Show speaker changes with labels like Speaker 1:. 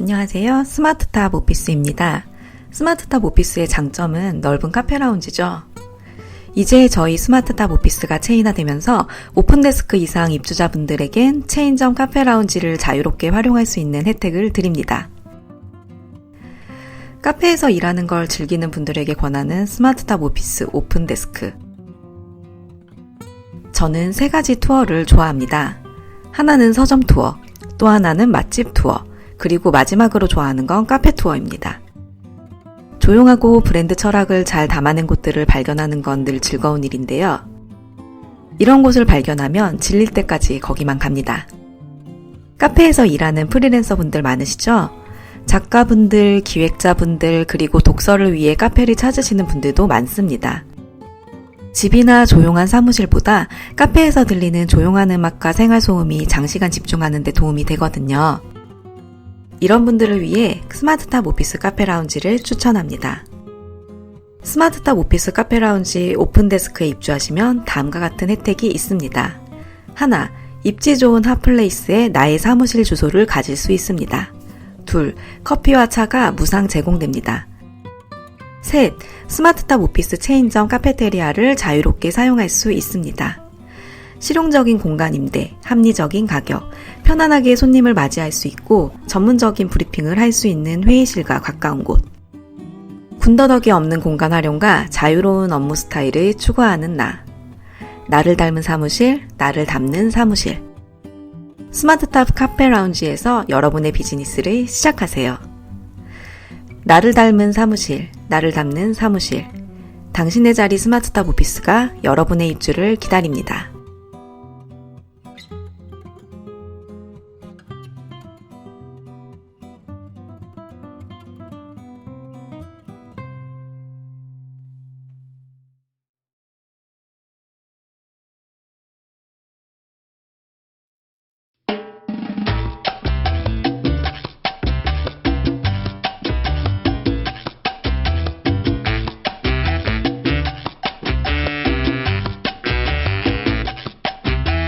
Speaker 1: 안녕하세요. 스마트탑 오피스입니다. 스마트탑 오피스의 장점은 넓은 카페 라운지죠. 이제 저희 스마트탑 오피스가 체인화되면서 오픈데스크 이상 입주자분들에겐 체인점 카페 라운지를 자유롭게 활용할 수 있는 혜택을 드립니다. 카페에서 일하는 걸 즐기는 분들에게 권하는 스마트탑 오피스 오픈데스크. 저는 세 가지 투어를 좋아합니다. 하나는 서점 투어, 또 하나는 맛집 투어, 그리고 마지막으로 좋아하는 건 카페 투어입니다. 조용하고 브랜드 철학을 잘 담아낸 곳들을 발견하는 건 늘 즐거운 일인데요. 이런 곳을 발견하면 질릴 때까지 거기만 갑니다. 카페에서 일하는 프리랜서 분들 많으시죠? 작가분들, 기획자분들, 그리고 독서를 위해 카페를 찾으시는 분들도 많습니다. 집이나 조용한 사무실보다 카페에서 들리는 조용한 음악과 생활 소음이 장시간 집중하는 데 도움이 되거든요. 이런 분들을 위해 스마트탑 오피스 카페 라운지를 추천합니다. 스마트탑 오피스 카페 라운지 오픈데스크에 입주하시면 다음과 같은 혜택이 있습니다. 하나, 입지 좋은 핫플레이스에 나의 사무실 주소를 가질 수 있습니다. 둘, 커피와 차가 무상 제공됩니다. 셋, 스마트탑 오피스 체인점 카페테리아를 자유롭게 사용할 수 있습니다. 실용적인 공간 임대, 합리적인 가격, 편안하게 손님을 맞이할 수 있고 전문적인 브리핑을 할 수 있는 회의실과 가까운 곳. 군더더기 없는 공간 활용과 자유로운 업무 스타일을 추구하는 나. 나를 닮은 사무실, 나를 담는 사무실. 스마트탑 카페 라운지에서 여러분의 비즈니스를 시작하세요. 나를 닮은 사무실, 나를 담는 사무실. 당신의 자리 스마트탑 오피스가 여러분의 입주를 기다립니다.